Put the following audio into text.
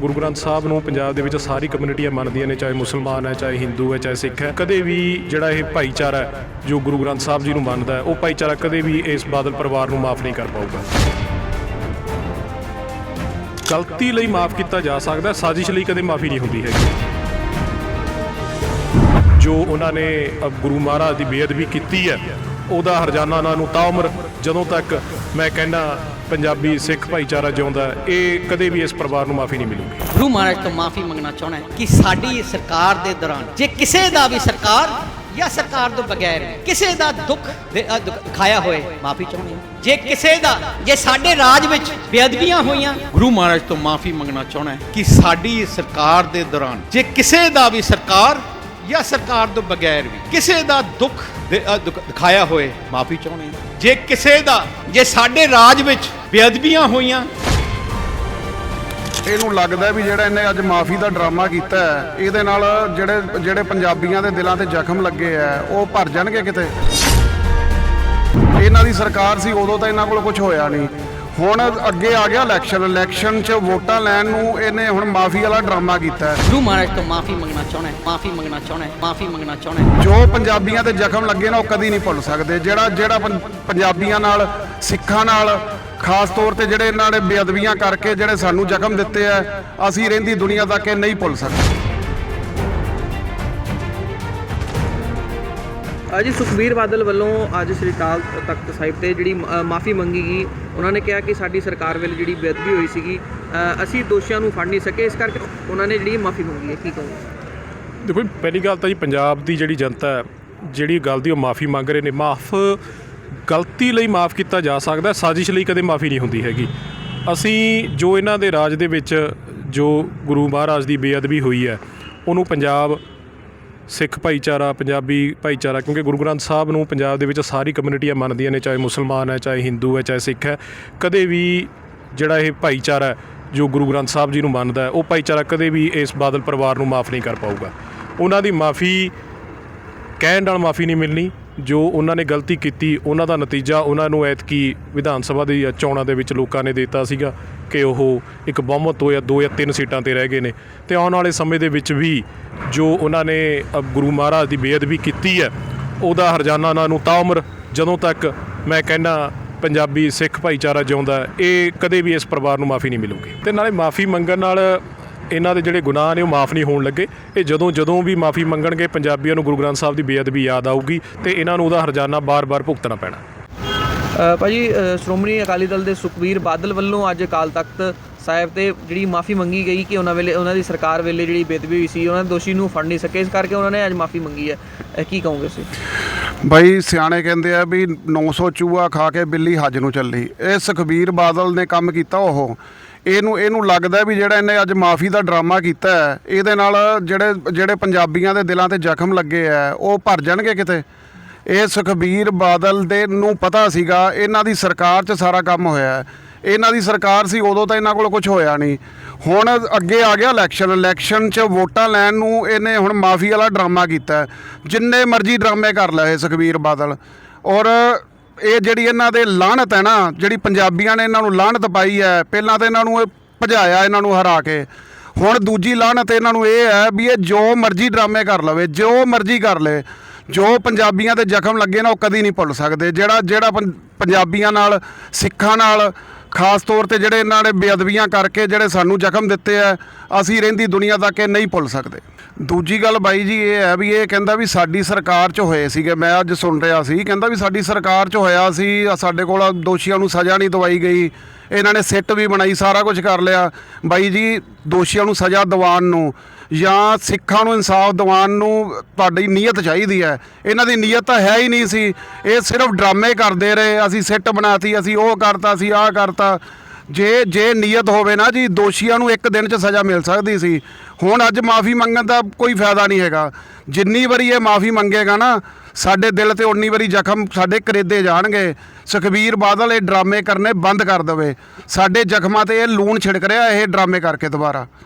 ਗੁਰੂ ਗ੍ਰੰਥ ਸਾਹਿਬ ਨੂੰ ਪੰਜਾਬ ਦੇ ਵਿੱਚ ਸਾਰੀ ਕਮਿਊਨਿਟੀਆਂ ਮੰਨਦੀਆਂ ਨੇ, ਚਾਹੇ ਮੁਸਲਮਾਨ ਹੈ, ਚਾਹੇ ਹਿੰਦੂ ਹੈ, ਚਾਹੇ ਸਿੱਖ ਹੈ। ਕਦੇ ਵੀ ਜਿਹੜਾ ਇਹ ਭਾਈਚਾਰਾ ਹੈ, ਜੋ ਗੁਰੂ ਗ੍ਰੰਥ ਸਾਹਿਬ ਜੀ ਨੂੰ ਮੰਨਦਾ ਹੈ, ਉਹ ਭਾਈਚਾਰਾ ਕਦੇ ਵੀ ਇਸ ਬਾਦਲ ਪਰਿਵਾਰ ਨੂੰ ਮਾਫ ਨਹੀਂ ਕਰ ਪਾਊਗਾ। ਗਲਤੀ ਲਈ ਮਾਫ ਕੀਤਾ ਜਾ ਸਕਦਾ ਸਾਜ਼ਿਸ਼ ਲਈ ਕਦੇ ਮਾਫੀ ਨਹੀਂ ਹੁੰਦੀ ਹੈਗੀ। ਜੋ ਉਹਨਾਂ ਨੇ ਗੁਰੂ ਮਹਾਰਾਜ ਦੀ ਬੇਅਦਬੀ ਕੀਤੀ ਹੈ, ਉਹਦਾ ਹਰਜਾਨਾ ਉਹਨਾਂ ਨੂੰ ਤਾਂ ਉਮਰ, ਜਦੋਂ ਤੱਕ ਮੈਂ ਕਹਿੰਦਾ ਪੰਜਾਬੀ ਸਿੱਖ ਭਾਈਚਾਰਾ ਜਿਉਂਦਾ ਇਹ ਕਦੇ ਵੀ ਇਸ ਪਰਿਵਾਰ ਨੂੰ ਮਾਫੀ ਨਹੀਂ ਮਿਲੂਗੀ। ਗੁਰੂ ਮਹਾਰਾਜ ਤੋਂ ਮਾਫੀ ਮੰਗਣਾ ਚਾਹਣਾ ਕਿ ਸਾਡੀ ਸਰਕਾਰ ਦੇ ਦੌਰਾਨ, ਜੇ ਕਿਸੇ ਦਾ ਵੀ ਸਰਕਾਰ ਜਾਂ ਸਰਕਾਰ ਤੋਂ ਬਗੈਰ ਕਿਸੇ ਦਾ ਦੁੱਖ ਦੇ- ਹੋਏ, ਮਾਫੀ ਚਾਹੁੰਦੇ ਜੇ ਕਿਸੇ ਦਾ, ਜੇ ਸਾਡੇ ਰਾਜ ਵਿੱਚ ਬੇਅਦਬੀਆਂ ਹੋਈਆਂ, ਗੁਰੂ ਮਹਾਰਾਜ ਤੋਂ ਮਾਫੀ ਮੰਗਣਾ ਚਾਹਣਾ ਕਿ ਸਾਡੀ ਸਰਕਾਰ ਦੇ ਦੌਰਾਨ, ਜੇ ਕਿਸੇ ਦਾ ਵੀ ਸਰਕਾਰ ਜਾਂ ਸਰਕਾਰ ਤੋਂ ਬਗੈਰ ਵੀ ਕਿਸੇ ਦਾ ਦੁੱਖ ਦੇ- ਦਿਖਾਇਆ ਹੋਏ, ਮਾਫੀ ਚਾਹੁੰਦੇ ਜੇ ਕਿਸੇ ਦਾ, ਜੇ ਸਾਡੇ ਰਾਜ ਵਿੱਚ ਬੇਅਦਬੀਆਂ ਹੋਈਆਂ। ਇਹਨੂੰ ਲੱਗਦਾ ਵੀ ਜਿਹੜਾ ਇਹਨੇ ਅੱਜ ਮਾਫੀ ਦਾ ਡਰਾਮਾ ਕੀਤਾ ਹੈ ਇਹਦੇ ਨਾਲ ਜਿਹੜੇ ਜਿਹੜੇ ਪੰਜਾਬੀਆਂ ਦੇ ਦਿਲਾਂ ਤੇ ਜ਼ਖਮ ਲੱਗੇ ਆ ਉਹ ਭਰ ਜਾਣਗੇ ਕਿਤੇ? ਇਹਨਾਂ ਦੀ ਸਰਕਾਰ ਸੀ ਉਦੋਂ ਤਾਂ ਇਹਨਾਂ ਕੋਲ ਕੁਝ ਹੋਇਆ ਨਹੀਂ। ਹੁਣ ਅੱਗੇ ਆ ਗਿਆ ਇਲੈਕਸ਼ਨ ਇਲੈਕਸ਼ਨ 'ਚ ਵੋਟਾਂ ਲੈਣ ਨੂੰ ਇਹਨੇ ਹੁਣ ਮਾਫੀ ਵਾਲਾ ਡਰਾਮਾ ਕੀਤਾ ਹੈ। ਗੁਰੂ ਮਹਾਰਾਜ ਤੋਂ ਮਾਫੀ ਮੰਗਣਾ ਚਾਹਣਾ ਹੈ ਮਾਫੀ ਮੰਗਣਾ ਚਾਹਣਾ ਹੈ ਮਾਫੀ ਮੰਗਣਾ ਚਾਹਣਾ ਹੈ। ਜੋ ਪੰਜਾਬੀਆਂ ਤੇ ਜ਼ਖਮ ਲੱਗੇ ਨਾ ਉਹ ਕਦੀ ਨਹੀਂ ਭੁੱਲ ਸਕਦੇ। ਜਿਹੜਾ ਜਿਹੜਾ ਪੰਜਾਬੀਆਂ ਨਾਲ ਸਿੱਖਾਂ ਨਾਲ ਖਾਸ ਤੌਰ ਤੇ ਜਿਹੜੇ ਇਹਨਾਂ ਨੇ ਬੇਅਦਬੀਆਂ ਕਰਕੇ ਜਿਹੜੇ ਸਾਨੂੰ ਜ਼ਖਮ ਦਿੱਤੇ ਆ ਅਸੀਂ ਰਹਿੰਦੀ ਦੁਨੀਆ ਤੱਕ ਇਹ ਨਹੀਂ ਭੁੱਲ ਸਕਦੇ। ਅੱਜ ਸੁਖਬੀਰ ਬਾਦਲ ਵੱਲੋਂ ਅੱਜ ਸ੍ਰੀ ਅਕਾਲ ਤਖਤ ਸਾਹਿਬ ਤੇ ਜਿਹੜੀ ਮਾਫੀ ਮੰਗੀ ਗਈ। ਉਹਨਾਂ ਨੇ ਕਿਹਾ ਕਿ ਸਾਡੀ ਸਰਕਾਰ ਵੇਲੇ ਜਿਹੜੀ ਬੇਅਦਬੀ ਹੋਈ ਸੀਗੀ ਅਸੀਂ ਦੋਸ਼ੀਆਂ ਨੂੰ ਫੜ ਨਹੀਂ ਸਕੇ ਇਸ ਕਰਕੇ ਉਹਨਾਂ ਨੇ ਜਿਹੜੀ ਮਾਫੀ ਮੰਗੀ ਹੈ। ਕੀ ਕਹੋਗੇ? ਦੇਖੋ ਪਹਿਲੀ ਗੱਲ ਤਾਂ ਜੀ ਪੰਜਾਬ ਦੀ ਜਿਹੜੀ ਜਨਤਾ ਹੈ ਜਿਹੜੀ ਗੱਲ ਦੀ ਉਹ ਮਾਫੀ ਮੰਗ ਰਹੇ ਨੇ। ਮਾਫ ਗਲਤੀ ਲਈ ਮਾਫ ਕੀਤਾ ਜਾ ਸਕਦਾ, ਸਾਜ਼ਿਸ਼ ਲਈ ਕਦੇ ਮਾਫੀ ਨਹੀਂ ਹੁੰਦੀ ਹੈਗੀ। ਅਸੀਂ ਜੋ ਇਹਨਾਂ ਦੇ ਰਾਜ ਦੇ ਵਿੱਚ ਜੋ ਗੁਰੂ ਮਹਾਰਾਜ ਦੀ ਬੇਅਦਬੀ ਹੋਈ ਹੈ, ਉਹਨੂੰ ਪੰਜਾਬ ਸਿੱਖ ਭਾਈਚਾਰਾ, ਪੰਜਾਬੀ ਭਾਈਚਾਰਾ, ਕਿਉਂਕਿ ਗੁਰੂ ਗ੍ਰੰਥ ਸਾਹਿਬ ਨੂੰ ਪੰਜਾਬ ਦੇ ਵਿੱਚ ਸਾਰੀ ਕਮਿਊਨਿਟੀਆਂ ਮੰਨਦੀਆਂ ਨੇ, ਚਾਹੇ ਮੁਸਲਮਾਨ ਹੈ, ਚਾਹੇ ਹਿੰਦੂ ਹੈ, ਚਾਹੇ ਸਿੱਖ ਹੈ, ਕਦੇ ਵੀ ਜਿਹੜਾ ਇਹ ਭਾਈਚਾਰਾ ਜੋ ਗੁਰੂ ਗ੍ਰੰਥ ਸਾਹਿਬ ਜੀ ਨੂੰ ਮੰਨਦਾ ਉਹ ਭਾਈਚਾਰਾ ਕਦੇ ਵੀ ਇਸ ਬਾਦਲ ਪਰਿਵਾਰ ਨੂੰ ਮਾਫ ਨਹੀਂ ਕਰ ਪਾਊਗਾ। ਉਹਨਾਂ ਦੀ ਮਾਫੀ ਕਹਿਣ ਨਾਲ ਮਾਫੀ ਨਹੀਂ ਮਿਲਣੀ ਜੋ ਉਹਨਾਂ ਨੇ ਗਲਤੀ ਕੀਤੀ, ਉਹਨਾਂ ਦਾ ਨਤੀਜਾ ਉਹਨਾਂ ਨੂੰ ਐਤਕੀ ਵਿਧਾਨ ਸਭਾ ਦੀ ਚੋਣਾਂ ਦੇ ਵਿੱਚ ਲੋਕਾਂ ਨੇ ਦਿੱਤਾ ਸੀਗਾ ਕਿ ਉਹ ਇੱਕ ਬਹੁਮਤ ਤੋਂ ਜਾਂ ਦੋ ਜਾਂ ਤਿੰਨ ਸੀਟਾਂ ਤੇ ਰਹਿ ਗਏ ਨੇ। ਤੇ ਆਉਣ ਵਾਲੇ ਸਮੇਂ ਦੇ ਵਿੱਚ ਵੀ ਜੋ ਉਹਨਾਂ ਨੇ ਗੁਰੂ ਮਹਾਰਾਜ ਦੀ ਬੇਅਦਬੀ ਕੀਤੀ ਹੈ, ਉਹਦਾ ਹਰਜਾਨਾ ਉਹਨਾਂ ਨੂੰ ਤਾਂ ਉਮਰ, ਜਦੋਂ ਤੱਕ ਮੈਂ ਕਹਿੰਦਾ ਪੰਜਾਬੀ ਸਿੱਖ ਭਾਈਚਾਰਾ ਜਿਉਂਦਾ, ਇਹ ਕਦੇ ਵੀ ਇਸ ਪਰਿਵਾਰ ਨੂੰ ਮਾਫੀ ਨਹੀਂ ਮਿਲੂਗੀ। ਤੇ ਨਾਲੇ ਮਾਫੀ ਮੰਗਣ ਨਾਲ ਇਹਨਾਂ ਦੇ ਜਿਹੜੇ ਗੁਨਾਹ ਨੇ ਉਹ ਮਾਫ ਨਹੀਂ ਹੋਣ ਲੱਗੇ। ਇਹ ਜਦੋਂ ਜਦੋਂ ਵੀ ਮਾਫੀ ਮੰਗਣਗੇ ਪੰਜਾਬੀਆਂ ਨੂੰ ਗੁਰੂ ਗ੍ਰੰਥ ਸਾਹਿਬ ਦੀ ਬੇਅਦਬੀ ਯਾਦ ਆਊਗੀ ਤੇ ਇਹਨਾਂ ਨੂੰ ਉਹਦਾ ਹਰਜਾਨਾ ਬਾਰ-ਬਾਰ ਭੁਗਤਣਾ ਪੈਣਾ। ਭਾਜੀ ਸ਼੍ਰੋਮਣੀ ਅਕਾਲੀ ਦਲ ਦੇ ਸੁਖਬੀਰ ਬਾਦਲ ਵੱਲੋਂ ਅੱਜ ਅਕਾਲ ਤਖਤ ਸਾਹਿਬ ਤੇ ਜਿਹੜੀ ਮਾਫੀ ਮੰਗੀ ਗਈ ਕਿ ਉਹਨਾਂ ਵੇਲੇ ਉਹਨਾਂ ਦੀ ਸਰਕਾਰ ਵੇਲੇ ਜਿਹੜੀ ਬੇਅਦਬੀ ਹੋਈ ਸੀ ਉਹਨਾਂ ਦੇ ਦੋਸ਼ੀ ਨੂੰ ਫੜ ਨਹੀਂ ਸਕੇ। ਇਸ ਕਰਕੇ ਉਹਨਾਂ ਨੇ ਅੱਜ ਮਾਫੀ ਮੰਗੀ ਹੈ। ਅ, ਕੀ ਕਹੋਗੇ ਤੁਸੀਂ? ਬਾਈ ਸਿਆਣੇ ਕਹਿੰਦੇ ਆ ਵੀ 900 ਚੂਹਾ ਖਾ ਕੇ ਬਿੱਲੀ ਹੱਜ ਨੂੰ ਚੱਲੀ। ਇਹ ਸੁਖਬੀਰ ਬਾਦਲ ਨੇ ਕੰਮ ਕੀਤਾ ਉਹ। ਇਹਨੂੰ ਇਹਨੂੰ ਲੱਗਦਾ ਵੀ ਜਿਹੜਾ ਇਹਨੇ ਅੱਜ ਮਾਫੀ ਦਾ ਡਰਾਮਾ ਕੀਤਾ ਹੈ, ਇਹਦੇ ਨਾਲ ਜਿਹੜੇ ਜਿਹੜੇ ਪੰਜਾਬੀਆਂ ਦੇ ਦਿਲਾਂ ਤੇ ਜ਼ਖਮ ਲੱਗੇ ਆ, ਉਹ ਭਰ ਜਾਣਗੇ ਕਿਤੇ? ਇਹ ਸੁਖਬੀਰ ਬਾਦਲ ਦੇ ਨੂੰ ਪਤਾ ਸੀਗਾ, ਇਹਨਾਂ ਦੀ ਸਰਕਾਰ 'ਚ ਸਾਰਾ ਕੰਮ ਹੋਇਆ ਇਹਨਾਂ ਦੀ ਸਰਕਾਰ ਸੀ, ਉਦੋਂ ਤਾਂ ਇਹਨਾਂ ਕੋਲ ਕੁਝ ਹੋਇਆ ਨਹੀਂ। ਹੁਣ ਅੱਗੇ ਆ ਗਿਆ ਇਲੈਕਸ਼ਨ ਇਲੈਕਸ਼ਨ 'ਚ ਵੋਟਾਂ ਲੈਣ ਨੂੰ ਇਹਨੇ ਹੁਣ ਮਾਫੀ ਵਾਲਾ ਡਰਾਮਾ ਕੀਤਾ ਜਿੰਨੇ ਮਰਜ਼ੀ ਡਰਾਮੇ ਕਰ ਲਏ ਸੁਖਬੀਰ ਬਾਦਲ। ਔਰ ਇਹ ਜਿਹੜੀ ਇਹਨਾਂ ਦੇ ਲਾਹਨਤ ਹੈ ਨਾ, ਜਿਹੜੀ ਪੰਜਾਬੀਆਂ ਨੇ ਇਹਨਾਂ ਨੂੰ ਲਾਹਨਤ ਪਾਈ ਹੈ, ਪਹਿਲਾਂ ਤਾਂ ਇਹਨਾਂ ਨੂੰ ਇਹ ਭਜਾਇਆ, ਇਹਨਾਂ ਨੂੰ ਹਰਾ ਕੇ। ਹੁਣ ਦੂਜੀ ਲਾਹਨਤ ਇਹਨਾਂ ਨੂੰ ਇਹ ਹੈ ਵੀ ਇਹ ਜੋ ਮਰਜ਼ੀ ਡਰਾਮੇ ਕਰ ਲਵੇ, ਜੋ ਮਰਜ਼ੀ ਕਰ ਲੇ, ਜੋ ਪੰਜਾਬੀਆਂ ਦੇ ਜ਼ਖਮ ਲੱਗੇ ਨਾ, ਉਹ ਕਦੀ ਨਹੀਂ ਭੁੱਲ ਸਕਦੇ। ਜਿਹੜਾ ਜਿਹੜਾ ਪੰ- ਪੰਜਾਬੀਆਂ ਨਾਲ, ਸਿੱਖਾਂ ਨਾਲ ਖਾਸ ਤੌਰ ਤੇ ਜਿਹੜੇ ਇਹਨਾਂ ਨੇ ਬੇਅਦਬੀਆਂ ਕਰਕੇ ਜਿਹੜੇ ਸਾਨੂੰ ਜ਼ਖਮ ਦਿੱਤੇ ਆ, ਅਸੀਂ ਰਹਿੰਦੀ ਦੁਨੀਆ ਤੱਕ ਇਹ ਨਹੀਂ ਭੁੱਲ ਸਕਦੇ। ਦੂਜੀ ਗੱਲ ਬਾਈ ਜੀ ਇਹ ਹੈ ਵੀ ਇਹ ਕਹਿੰਦਾ ਵੀ ਸਾਡੀ ਸਰਕਾਰ 'ਚ ਹੋਏ ਸੀਗੇ, ਮੈਂ ਅੱਜ ਸੁਣ ਰਿਹਾ ਸੀ, ਕਹਿੰਦਾ ਵੀ ਸਾਡੀ ਸਰਕਾਰ 'ਚ ਹੋਇਆ ਸੀ, ਸਾਡੇ ਕੋਲ ਦੋਸ਼ੀਆਂ ਨੂੰ ਸਜ਼ਾ ਨਹੀਂ ਦਵਾਈ ਗਈ, ਇਹਨਾਂ ਨੇ ਸਿੱਟ ਵੀ ਬਣਾਈ, ਸਾਰਾ ਕੁਝ ਕਰ ਲਿਆ। ਬਾਈ ਜੀ, ਦੋਸ਼ੀਆਂ ਨੂੰ ਸਜ਼ਾ ਦਿਵਾਉਣ ਨੂੰ ਜਾਂ ਸਿੱਖਾਂ ਨੂੰ, ਇਨਸਾਫ ਦਿਵਾਉਣ ਨੂੰ ਤੁਹਾਡੀ ਨੀਅਤ ਚਾਹੀਦੀ ਹੈ। ਇਹਨਾਂ ਦੀ ਨੀਅਤ ਤਾਂ ਹੈ ਹੀ ਨਹੀਂ ਸੀ। ਇਹ ਸਿਰਫ ਡਰਾਮੇ ਕਰਦੇ ਰਹੇ। ਅਸੀਂ ਸਿੱਟ ਬਣਾਤੀ, ਅਸੀਂ ਉਹ ਕਰਤਾ, ਅਸੀਂ ਆਹ ਕਰਤਾ। ਜੇ ਜੇ ਨੀਅਤ ਹੋਵੇ ਨਾ ਜੀ, ਦੋਸ਼ੀਆਂ ਨੂੰ ਇੱਕ ਦਿਨ 'ਚ ਸਜ਼ਾ ਮਿਲ ਸਕਦੀ ਸੀ। ਹੁਣ ਅੱਜ ਮਾਫੀ ਮੰਗਣ ਦਾ ਕੋਈ ਫਾਇਦਾ ਨਹੀਂ ਹੈਗਾ। ਜਿੰਨੀ ਵਾਰੀ ਇਹ ਮਾਫੀ ਮੰਗੇਗਾ ਨਾ, ਸਾਡੇ ਦਿਲ ਤੇ ਉਨੀ ਵਾਰੀ ਜ਼ਖਮ ਸਾਡੇ ਕਰੇਦੇ ਜਾਣਗੇ। ਸੁਖਬੀਰ ਬਾਦਲ ਇਹ ਡਰਾਮੇ ਕਰਨੇ ਬੰਦ ਕਰ ਦੇਵੇ। ਸਾਡੇ ਜ਼ਖਮਾਂ ਤੇ ਇਹ ਲੂਣ ਛਿੜਕ ਰਿਹਾ, ਇਹ ਡਰਾਮੇ ਕਰਕੇ ਦੁਬਾਰਾ।